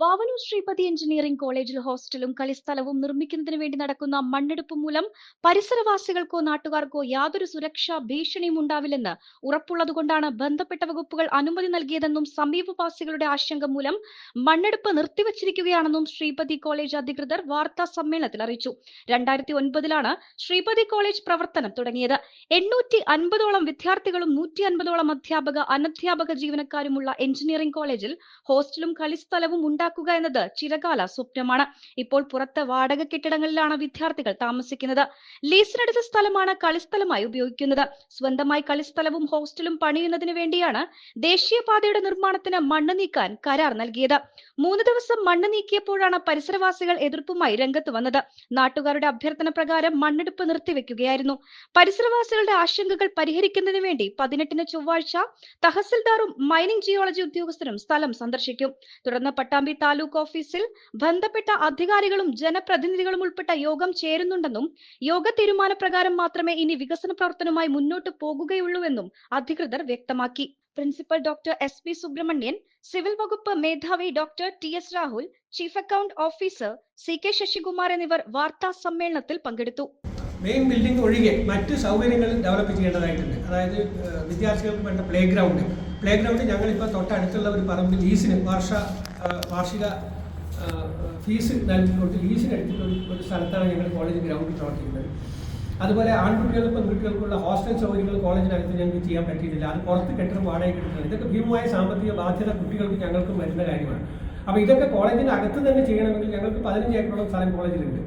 Vavanoor Sripathi engineering കോളേജിൽ ഹോസ്റ്റലും കളിസ്ഥലവും നിർമ്മിക്കുന്നതിന് വേണ്ടി നടക്കുന്ന മണ്ണെടുപ്പ് മൂലം പരിസരവാസികൾക്കോ നാട്ടുകാർക്കോ യാതൊരു സുരക്ഷാ ഭീഷണിയും ഉണ്ടാവില്ലെന്ന് ഉറപ്പുള്ളതുകൊണ്ടാണ് ബന്ധപ്പെട്ട വകുപ്പുകൾ അനുമതി നൽകിയതെന്നും സമീപവാസികളുടെ ആശങ്ക മൂലം മണ്ണെടുപ്പ് നിർത്തിവച്ചിരിക്കുകയാണെന്നും ശ്രീപതി കോളേജ് അധികൃതർ വാർത്താ സമ്മേളനത്തിൽ അറിയിച്ചു. രണ്ടായിരത്തി ഒൻപതിലാണ് ശ്രീപതി കോളേജ് പ്രവർത്തനം തുടങ്ങിയത്. എണ്ണൂറ്റി അൻപതോളം വിദ്യാർത്ഥികളും നൂറ്റി അൻപതോളം അധ്യാപക അനധ്യാപക ജീവനക്കാരുമുള്ള എഞ്ചിനീയറിംഗ് കോളേജിൽ ഹോസ്റ്റലും കളിസ്ഥലവും ഉണ്ടാക്കുക എന്നത് ചിരകാല സ്വപ്നമാണ്. ഇപ്പോൾ പുറത്ത് വാടക കെട്ടിടങ്ങളിലാണ് വിദ്യാർത്ഥികൾ താമസിക്കുന്നത്. ലീസിനെടുത്ത സ്ഥലമാണ് കളിസ്ഥലമായി ഉപയോഗിക്കുന്നത്. സ്വന്തമായി കളിസ്ഥലവും ഹോസ്റ്റലും പണിയുന്നതിന് വേണ്ടിയാണ് ദേശീയപാതയുടെ നിർമ്മാണത്തിന് മണ്ണ് നീക്കാൻ കരാർ നൽകിയത്. മൂന്ന് ദിവസം മണ്ണ് നീക്കിയപ്പോഴാണ് പരിസരവാസികൾ എതിർപ്പുമായി രംഗത്ത് വന്നത്. നാട്ടുകാരുടെ അഭ്യർത്ഥന പ്രകാരം മണ്ണെടുപ്പ് നിർത്തിവെക്കുകയായിരുന്നു. പരിസരവാസികളുടെ ആശങ്കകൾ പരിഹരിക്കുന്നതിന് വേണ്ടി പതിനെട്ടിന് ചൊവ്വാഴ്ച തഹസിൽദാറും മൈനിംഗ് ജിയോളജി ഉദ്യോഗസ്ഥരും സ്ഥലം സന്ദർശിക്കും. തുടർന്ന് പട്ടാമ്പി താലൂക്ക് ഓഫീസിൽ ബന്ധപ്പെട്ട അധികാരികളും ജനപ്രതിനിധികളും ഉൾപ്പെട്ട യോഗം ചേരുന്നുണ്ടെന്നും യോഗ തീരുമാനപ്രകാരം മാത്രമേ ഇനി വികസന പ്രവർത്തനവുമായി മുന്നോട്ട് പോകുകയുള്ളൂവെന്നും അധികൃതർ വ്യക്തമാക്കി. Principal doctor S P Subramanian civil വകുപ്പ് മേധാവി doctor T S Rahul chief account officer C K Sasikumar എന്നിവർ വാർത്താ സമ്മേളനത്തിൽ പങ്കെടുത്തു. മെയിൻ ബിൽഡിംഗ് ഒഴികെ മറ്റ് സൗകര്യങ്ങൾ ഡെവലപ്പ് ചെയ്യേണ്ടതായിട്ടുണ്ട്. അതായത് വിദ്യാർത്ഥികൾക്ക് വേണ്ട പ്ലേ ഗ്രൗണ്ട് പ്ലേ ഗ്രൗണ്ട് ഞങ്ങളിപ്പോൾ തൊട്ടടുത്തുള്ള ഒരു പറമ്പ് ലീസിന് വർഷ വാർഷിക ഫീസ് നൽകിക്കൊണ്ട് ലീസിന് എടുത്തിട്ടുള്ള ഒരു- ഒരു സ്ഥലത്താണ് ഞങ്ങൾ കോളേജ് ഗ്രൗണ്ട് പ്രവർത്തിക്കുന്നത് അതുപോലെ ആൺകുട്ടികൾക്കും പെൺകുട്ടികൾക്കുള്ള ഹോസ്റ്റൽ സൗകര്യങ്ങൾ കോളേജിനകത്ത് ഞങ്ങൾക്ക് ചെയ്യാൻ പറ്റിയിട്ടില്ല. അത് പുറത്ത് കെട്ടിടം വാടകയ്ക്ക് എടുക്കുന്നത് ഇതൊക്കെ ഭീമമായ സാമ്പത്തിക ബാധ്യത കുട്ടികൾക്ക് ഞങ്ങൾക്കും വരുന്ന കാര്യമാണ്. അപ്പോൾ ഇതൊക്കെ കോളേജിന്റെ അകത്ത് തന്നെ ചെയ്യണമെങ്കിൽ ഞങ്ങൾക്ക് പതിനഞ്ച് ഏക്കറോളം സ്ഥലം കോളേജിലുണ്ട്.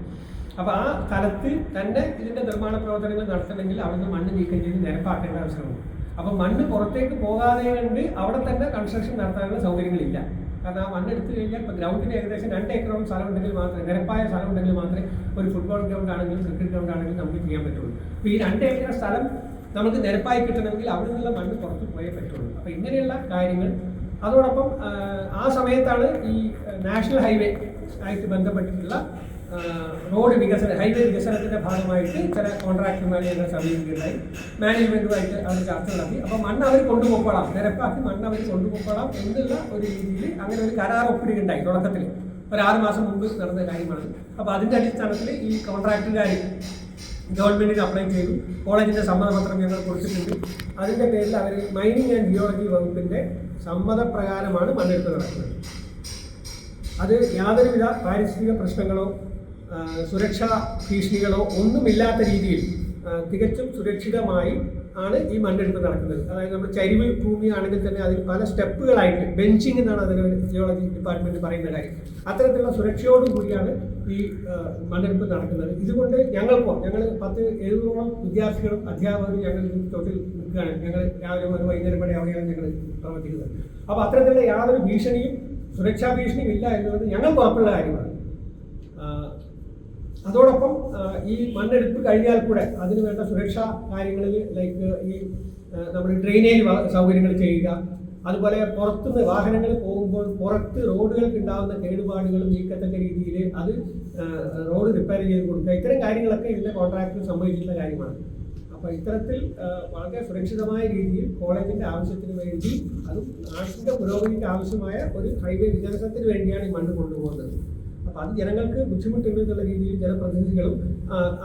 അപ്പോൾ ആ സ്ഥലത്ത് തന്നെ ഇതിന്റെ നിർമ്മാണ പ്രവർത്തനങ്ങൾ നടത്തണമെങ്കിൽ അവിടുന്ന് മണ്ണ് നീക്കം ചെയ്ത് നിരപ്പാക്കേണ്ട ആവശ്യമുണ്ട്. അപ്പോൾ മണ്ണ് പുറത്തേക്ക് പോകാതെ കണ്ട് അവിടെ തന്നെ കൺസ്ട്രക്ഷൻ നടത്താനുള്ള സൗകര്യങ്ങളില്ല. കാരണം ആ മണ്ണ് എടുത്തു കഴിഞ്ഞാൽ ഇപ്പോൾ ഗ്രൗണ്ടിന് ഏകദേശം രണ്ട് ഏക്കറോളം സ്ഥലം ഉണ്ടെങ്കിൽ മാത്രമേ നിരപ്പായ സ്ഥലം ഉണ്ടെങ്കിൽ മാത്രമേ ഒരു ഫുട്ബോൾ ഗ്രൗണ്ട് ആണെങ്കിലും ക്രിക്കറ്റ് ഗ്രൗണ്ട് ആണെങ്കിലും നമുക്ക് ചെയ്യാൻ പറ്റുള്ളൂ. അപ്പോൾ ഈ രണ്ട് ഏക്കർ സ്ഥലം നമുക്ക് നിരപ്പായി കിട്ടണമെങ്കിൽ അവിടെ നിന്നുള്ള മണ്ണ് പുറത്ത് പോയേ പറ്റുള്ളൂ. അപ്പോൾ ഇങ്ങനെയുള്ള കാര്യങ്ങൾ അതോടൊപ്പം ആ, സമയത്താണ് ഈ നാഷണൽ ഹൈവേ ആയിട്ട് ബന്ധപ്പെട്ടിട്ടുള്ള റോഡ് വികസന ഹൈവേ വികസനത്തിന്റെ ഭാഗമായിട്ട് ചില കോൺട്രാക്ടർമാരെ ഞങ്ങൾ സമീപിക്കുകയുണ്ടായി മാനേജ്മെന്റുമായിട്ട് അവർ ചർച്ച നടത്തി. അപ്പോൾ മണ്ണ് അവർ കൊണ്ടുപോയിക്കോളാം നിരപ്പാക്കി മണ്ണ് അവർ കൊണ്ടുപോയിക്കോളാം എന്നുള്ള ഒരു രീതിയിൽ അങ്ങനെ ഒരു കരാർ ഒപ്പിടുകയുണ്ടായി തുടക്കത്തിൽ. ഒരു ആറ് മാസം മുമ്പ് നടന്ന കാര്യമാണ്. അപ്പോൾ അതിന്റെ അടിസ്ഥാനത്തിൽ ഈ കോൺട്രാക്ടുകാർ ഗവൺമെന്റിന് അപ്ലൈ ചെയ്തു. കോളേജിന്റെ സമ്മതപത്രം ഞങ്ങൾ കൊടുത്തിട്ടുണ്ട്. അതിന്റെ പേരിൽ അവർ മൈനിങ് ആൻഡ് ജിയോളജി വകുപ്പിന്റെ സമ്മതപ്രകാരമാണ് മണ്ണെടുപ്പ് നടക്കുന്നത് അത് യാതൊരുവിധ പാരിസ്ഥിതിക പ്രശ്നങ്ങളോ സുരക്ഷാ ഭീഷണികളോ ഒന്നുമില്ലാത്ത രീതിയിൽ തികച്ചും സുരക്ഷിതമായി ആണ് ഈ മണ്ണെടുപ്പ് നടക്കുന്നത്. അതായത് നമ്മൾ ചരിവ് ഭൂമിയാണെങ്കിൽ തന്നെ അതിൽ പല സ്റ്റെപ്പുകളായിട്ട് ബെഞ്ചിങ് എന്നാണ് അതിന് ജിയോളജി ഡിപ്പാർട്ട്മെന്റ് പറയുന്ന കാര്യം. അത്തരത്തിലുള്ള സുരക്ഷയോടുകൂടിയാണ് ഈ ആ, മണ്ണെടുപ്പ് നടക്കുന്നത്. ഇതുകൊണ്ട് ഞങ്ങൾക്കോ ഞങ്ങൾ പത്ത് എഴുപതോളം വിദ്യാർത്ഥികളും അധ്യാപകരും ഞങ്ങൾ ഈ തൊട്ടിൽ നിൽക്കുകയാണ്. ഞങ്ങൾ രാവിലെ മുതൽ വൈകുന്നേരം വരെ അവിടെയാണ് ഞങ്ങൾ പ്രവർത്തിക്കുന്നത്. അപ്പോൾ അത്തരത്തിലുള്ള യാതൊരു ഭീഷണിയും സുരക്ഷാ ഭീഷണിയും ഇല്ല എന്നുള്ളത് ഞങ്ങൾക്ക് ഉറപ്പുള്ള കാര്യമാണ്. അതോടൊപ്പം ഈ മണ്ണെടുപ്പ് കഴിഞ്ഞാൽ കൂടെ അതിന് വേണ്ട സുരക്ഷാ കാര്യങ്ങളിൽ ലൈക്ക് ഈ നമ്മുടെ ഡ്രെയിനേജ് സൗകര്യങ്ങൾ ചെയ്യുക. അതുപോലെ പുറത്തുനിന്ന് വാഹനങ്ങൾ പോകുമ്പോൾ പുറത്ത് റോഡുകൾക്ക് ഉണ്ടാകുന്ന കേടുപാടുകൾ നീക്കത്തക്ക രീതിയിൽ അത് റോഡ് റിപ്പയർ ചെയ്ത് കൊടുക്കുക. ഇത്തരം കാര്യങ്ങളൊക്കെ ഇതിന്റെ കോൺട്രാക്ടിൽ സംഭവിച്ചിട്ടുള്ള കാര്യമാണ്. അപ്പോൾ ഇത്തരത്തിൽ വളരെ സുരക്ഷിതമായ രീതിയിൽ കോളേജിന്റെ ആവശ്യത്തിന് വേണ്ടി അതും നാട്ടിന്റെ പുരോഗതിക്ക് ആവശ്യമായ ഒരു ഹൈവേ വികസനത്തിന് വേണ്ടിയാണ് ഈ മണ്ണ് കൊണ്ടുപോകുന്നത്. അപ്പോൾ അത് ജനങ്ങൾക്ക് ബുദ്ധിമുട്ടുണ്ട് എന്നുള്ള രീതിയിൽ ജനപ്രതിനിധികളും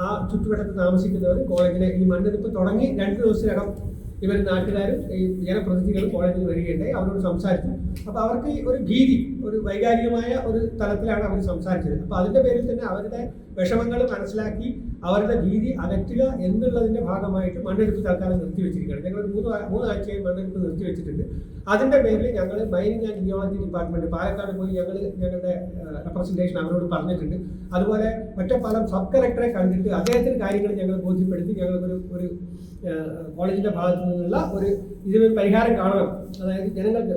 ആ ചുറ്റുവട്ടത്ത് താമസിക്കുന്നവർ കോളേജിനെ ഈ മണ്ണെടുപ്പ് തുടങ്ങി രണ്ട് ദിവസത്തിനകം ഇവർ നാട്ടുകാരും ഈ ജനപ്രതിനിധികളും കോളേജിൽ വരികയുണ്ടായി. അവരോട് സംസാരിച്ചു. അപ്പോൾ അവർക്ക് ഒരു ഭീതി ഒരു വൈകാരികമായ ഒരു തലത്തിലാണ് അവർ സംസാരിച്ചത്. അപ്പോൾ അതിന്റെ പേരിൽ തന്നെ അവരുടെ വിഷമങ്ങൾ മനസ്സിലാക്കി അവരുടെ ഭീതി അകറ്റുക എന്നുള്ളതിന്റെ ഭാഗമായിട്ട് മണ്ണെടുപ്പ് തൽക്കാലം നിർത്തിവെച്ചിരിക്കുകയാണ്. ഞങ്ങൾ മൂന്ന് മൂന്ന് ആഴ്ചയായി മണ്ണെടുപ്പ് നിർത്തിവെച്ചിട്ടുണ്ട്. അതിന്റെ പേരിൽ ഞങ്ങൾ mining and geology department Palakkad പോയി ഞങ്ങൾ ഞങ്ങളുടെ റെപ്രസെന്റേഷൻ അവരോട് പറഞ്ഞിട്ടുണ്ട്. അതുപോലെ ഒറ്റപ്പാലം സബ് കലക്ടറെ കണ്ടിട്ട് അദ്ദേഹത്തിന് കാര്യങ്ങൾ ഞങ്ങൾ ബോധ്യപ്പെടുത്തി ഞങ്ങൾക്കൊരു ഒരു കോളേജിന്റെ ഭാഗത്തു നിന്നുള്ള ഒരു ഇതിനൊരു പരിഹാരം കാണണം. അതായത് ജനങ്ങൾക്ക്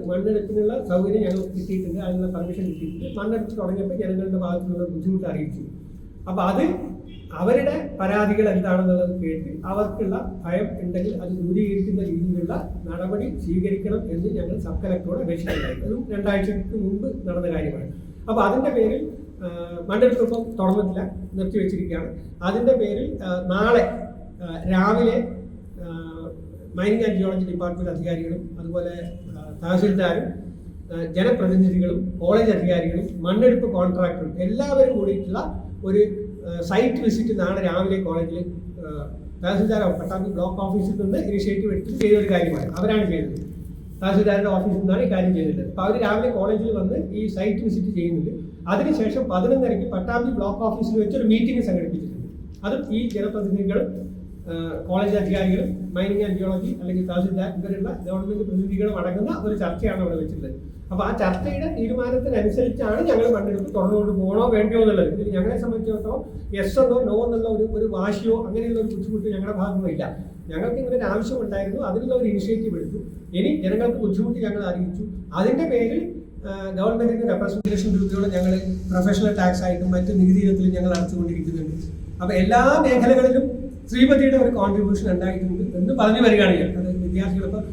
മണ്ണെടുപ്പിനുള്ള സൗകര്യം ഞങ്ങൾ കിട്ടിയിട്ടുണ്ട് അതിനുള്ള പെർമിഷൻ കിട്ടിയിട്ടുണ്ട്. മണ്ണെടുത്ത് തുടങ്ങിയപ്പോൾ ജനങ്ങളുടെ ഭാഗത്തു നിന്നുള്ള ബുദ്ധിമുട്ട് അറിയിച്ചു. അപ്പോൾ അത് അവരുടെ പരാതികൾ എന്താണെന്നുള്ളത് കേട്ട് അവർക്കുള്ള ഭയം ഉണ്ടെങ്കിൽ അത് ദൂരീകരിക്കുന്ന രീതിയിലുള്ള നടപടി സ്വീകരിക്കണം എന്ന് ഞങ്ങൾ സബ് കലക്ടറോട് അപേക്ഷിക്കുന്നുണ്ടായി അതും രണ്ടാഴ്ചക്ക് മുമ്പ് നടന്ന കാര്യമാണ്. അപ്പോൾ അതിന്റെ പേരിൽ മണ്ണെടുത്തൊപ്പം തുറന്നിട്ടില്ല നിർത്തിവെച്ചിരിക്കുകയാണ് അതിന്റെ പേരിൽ നാളെ രാവിലെ മൈനിങ് ആൻഡ് ജിയോളജി ഡിപ്പാർട്ട്മെന്റ് അധികാരികളും അതുപോലെ തഹസിൽദാരും ജനപ്രതിനിധികളും കോളേജ് അധികാരികളും മണ്ണെടുപ്പ് കോൺട്രാക്ടറും എല്ലാവരും കൂടിയിട്ടുള്ള ഒരു സൈറ്റ് വിസിറ്റ് നാളെ രാവിലെ കോളേജിൽ തഹസിൽദാർ പട്ടാമ്പി ബ്ലോക്ക് ഓഫീസിൽ നിന്ന് ഇനിഷ്യേറ്റീവ് എടുത്ത് ചെയ്ത ഒരു കാര്യമാണ്. അവരാണ് ചെയ്തത്. തഹസിൽദാരുടെ ഓഫീസിൽ നിന്നാണ് ഈ കാര്യം ചെയ്തിട്ടുള്ളത് അപ്പോൾ അവർ രാവിലെ കോളേജിൽ വന്ന് ഈ സൈറ്റ് വിസിറ്റ് ചെയ്യുന്നുണ്ട്. അതിനുശേഷം പതിനൊന്നരയ്ക്ക് പട്ടാമ്പി ബ്ലോക്ക് ഓഫീസിൽ വെച്ച് ഒരു മീറ്റിംഗ് സംഘടിപ്പിച്ചിട്ടുണ്ട്. അതും ഈ ജനപ്രതിനിധികളും കോളേജ് അധികാരികളും മൈനിങ് ആൻഡ് ജിയോളജി അല്ലെങ്കിൽ തഹസിൽദാർ ഇവരുള്ള ഗവൺമെന്റ് പ്രതിനിധികളും അടങ്ങുന്ന ഒരു ചർച്ചയാണ് അവിടെ വെച്ചിട്ടുള്ളത്. അപ്പോൾ ആ ചർച്ചയുടെ തീരുമാനത്തിനനുസരിച്ചാണ് ഞങ്ങൾ മണ്ണെടുപ്പ് തുറന്നുകൊണ്ട് പോകണോ വേണ്ടോ എന്നുള്ളത്. ഇതിൽ ഞങ്ങളെ സംബന്ധിച്ചിടത്തോളം എസ് എന്നോ നോ എന്നുള്ള ഒരു ഒരു വാശിയോ അങ്ങനെയുള്ള ഒരു ബുദ്ധിമുട്ട് ഞങ്ങളുടെ ഭാഗത്തുനിന്ന് ഇല്ല. ഞങ്ങൾക്ക് ഇങ്ങനെ ഒരു ആവശ്യം ഉണ്ടായിരുന്നു അതിനുള്ള ഒരു ഇനിഷ്യേറ്റീവ് എടുത്തു. ഇനി ജനങ്ങൾക്ക് ബുദ്ധിമുട്ട് ഞങ്ങൾ അറിയിച്ചു. അതിന്റെ പേരിൽ ഗവൺമെന്റിന്റെ ഗവൺമെന്റിന് റെപ്രസെന്റേഷൻ രൂപയോളം ഞങ്ങൾ പ്രൊഫഷണൽ ടാക്സ് ആയിട്ടും മറ്റ് നികുതി ഇനത്തിലും ഞങ്ങൾ അടച്ചുകൊണ്ടിരിക്കുന്നുണ്ട് അപ്പൊ എല്ലാ മേഖലകളിലും ശ്രീപതിയുടെ ഒരു കോൺട്രിബ്യൂഷൻ ഉണ്ടായിട്ടുണ്ട് എന്ന് പറഞ്ഞു വരികയാണ് ഞാൻ. അത് വിദ്യാർത്ഥികൾ ഇപ്പോൾ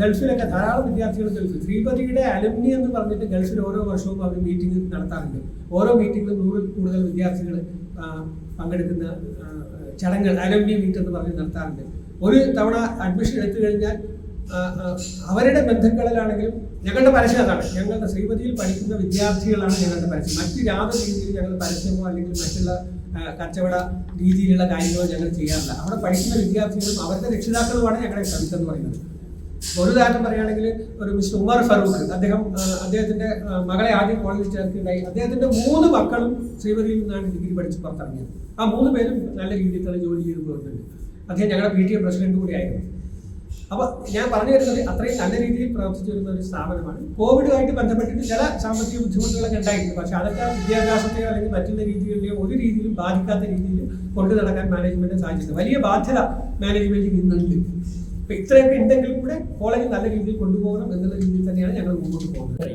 ഗൾഫിലൊക്കെ ധാരാളം വിദ്യാർത്ഥികൾ ഗൾഫിൽ. ശ്രീപതിയുടെ അലുമിനി എന്ന് പറഞ്ഞിട്ട് ഗൾഫിൽ ഓരോ വർഷവും അവർ മീറ്റിംഗ് നടത്താറുണ്ട്. ഓരോ മീറ്റിംഗിലും നൂറിൽ കൂടുതൽ വിദ്യാർത്ഥികൾ പങ്കെടുക്കുന്ന ചടങ്ങുകൾ അലുമിനി മീറ്റ് എന്ന് പറഞ്ഞ് നടത്താറുണ്ട്. ഒരു തവണ അഡ്മിഷൻ എടുത്തു കഴിഞ്ഞാൽ അവരുടെ ബന്ധുക്കളിലാണെങ്കിലും ഞങ്ങളുടെ പരസ്യം അതാണ്. ഞങ്ങളുടെ ശ്രീപതിയിൽ പഠിക്കുന്ന വിദ്യാർത്ഥികളാണ് ഞങ്ങളുടെ പരസ്യം. മറ്റ് യാതൊരു രീതിയിൽ ഞങ്ങളുടെ പരസ്യമോ അല്ലെങ്കിൽ മറ്റുള്ള കച്ചവട രീതിയിലുള്ള കാര്യങ്ങളും ഞങ്ങൾ ചെയ്യാറില്ല. അവിടെ പഠിക്കുന്ന വിദ്യാർത്ഥികളും അവരുടെ രക്ഷിതാക്കളുമാണ് ഞങ്ങളുടെ ശ്രമിച്ചത് എന്ന് പറയുന്നത്. ഒരു ഉദാഹരണം പറയുകയാണെങ്കിൽ ഒരു മിസ്റ്റർ ഉമർ ഫറൂഖ് അദ്ദേഹം അദ്ദേഹത്തിന്റെ മകളെ ആദ്യം കോളേജിൽ ചേർക്കുകയുണ്ടായി അദ്ദേഹത്തിന്റെ മൂന്ന് മക്കളും ശ്രീമതിയിൽ നിന്നാണ് ഡിഗ്രി പഠിച്ച് പുറത്തിറങ്ങിയത്. ആ മൂന്ന് പേരും നല്ല രീതിയിൽ തന്നെ ജോലി ചെയ്ത് പോകുന്നുണ്ട് അദ്ദേഹം ഞങ്ങളുടെ പി ടി എ പ്രസിഡന്റ് കൂടിയായിരുന്നു. അപ്പൊ ഞാൻ പറഞ്ഞു വരുന്നത് അത്രയും നല്ല രീതിയിൽ പ്രവർത്തിച്ചു വരുന്ന ഒരു സ്ഥാപനമാണ്. കോവിഡുമായിട്ട് ബന്ധപ്പെട്ടിട്ട് ചില സാമ്പത്തിക ബുദ്ധിമുട്ടുകളൊക്കെ ഉണ്ടായിട്ടുണ്ട്. പക്ഷെ അതൊക്കെ വിദ്യാഭ്യാസത്തെയോ അല്ലെങ്കിൽ മറ്റുള്ള രീതികളിലെയോ ഒരു രീതിയിലും ബാധിക്കാത്ത രീതിയിൽ കൊണ്ടു നടക്കാൻ മാനേജ്മെന്റ് സാധിച്ചിട്ടുണ്ട്. വലിയ ബാധ്യത മാനേജ്മെന്റിന് ഇന്നുണ്ട് അപ്പൊ ഇത്രയൊക്കെ ഉണ്ടെങ്കിലും കൂടെ കോളേജ് നല്ല രീതിയിൽ കൊണ്ടുപോകണം എന്നുള്ള രീതിയിൽ തന്നെയാണ് ഞങ്ങൾ മുമ്പോട്ട് പോകുന്നത്.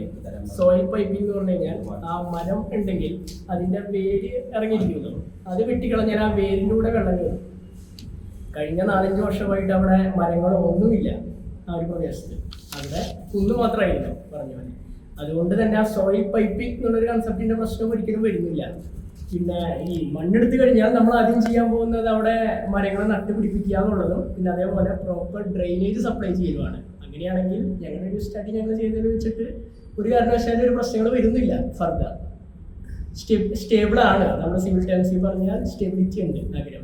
സോയിൽ പൈപ്പിംഗ് പറഞ്ഞു കഴിഞ്ഞാൽ ആ മരം ഉണ്ടെങ്കിൽ അതിന്റെ വേര് ഇറങ്ങിയിരിക്കുന്നു. അത് വെട്ടിക്കളഞ്ഞാൽ ആ വേരിലൂടെ വെള്ളം കയറും. കഴിഞ്ഞ നാലഞ്ച് വർഷമായിട്ട് അവിടെ മരങ്ങളോ ഒന്നുമില്ല ആ ഒരു പ്രദേശത്ത്. അവിടെ കുന്ന് മാത്രമായിരുന്നു പറഞ്ഞ പോലെ അതുകൊണ്ട് തന്നെ ആ സോയിൽ പൈപ്പിംഗ് എന്നുള്ളൊരു കൺസെപ്റ്റിന്റെ പ്രശ്നം ഒരിക്കലും വരുന്നില്ല. പിന്നെ ഈ മണ്ണെടുത്ത് കഴിഞ്ഞാൽ നമ്മൾ ആദ്യം ചെയ്യാൻ പോകുന്നത് അവിടെ മരങ്ങളെ നട്ടുപിടിപ്പിക്കുക എന്നുള്ളതും പിന്നെ അതേപോലെ പ്രോപ്പർ ഡ്രെയിനേജ് സപ്ലൈ ചെയ്യുവാണ്. അങ്ങനെയാണെങ്കിൽ ഞങ്ങളുടെ ഒരു സ്റ്റഡി ഞങ്ങൾ ചെയ്തതിൽ വെച്ചിട്ട് ഒരു കാരണവശാലും ഒരു പ്രശ്നങ്ങൾ വരുന്നില്ല ഫർദർ സ്റ്റേബിൾ ആണ്. നമ്മുടെ സിവിൽ ടെൻസി പറഞ്ഞാൽ സ്റ്റെബിലിറ്റി ഉണ്ട് നഗരം